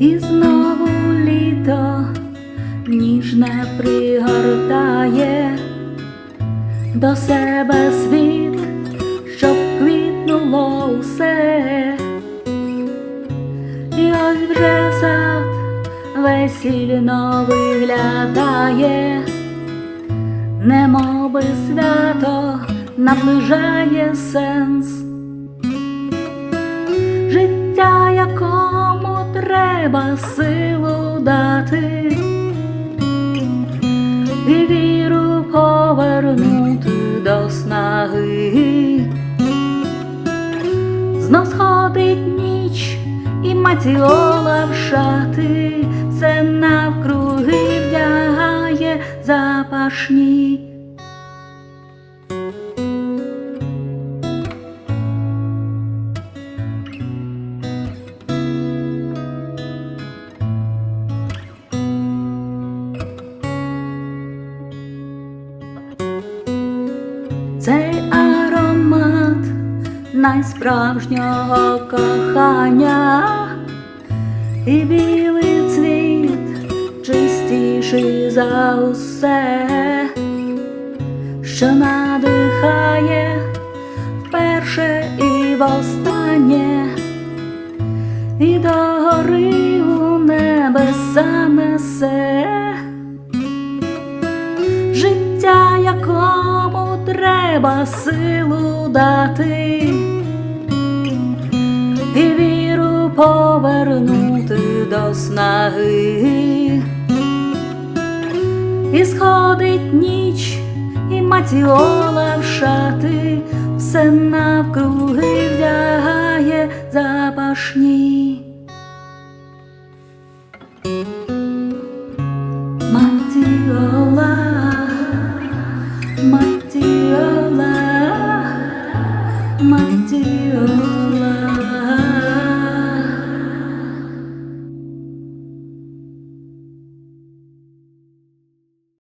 І знову літо ніжне пригортає до себе світ, щоб квітнуло усе. І ось вже сад весільно виглядає, немоби свято наближає сенс. Життя, якому треба силу дати, і віру повернути до снаги. Знов сходить ніч, і матіола в шати, все навкруги вдягає запашні. Цей аромат найсправжнього кохання, і білий цвіт чистіший за усе, що надихає вперше і востаннє, і до гори у небеса несе треба силу дати, і віру повернути до снаги. І сходить ніч, і матіола в шати, все навкруги вдягає запашні. Матіола, Матіола, Матіола.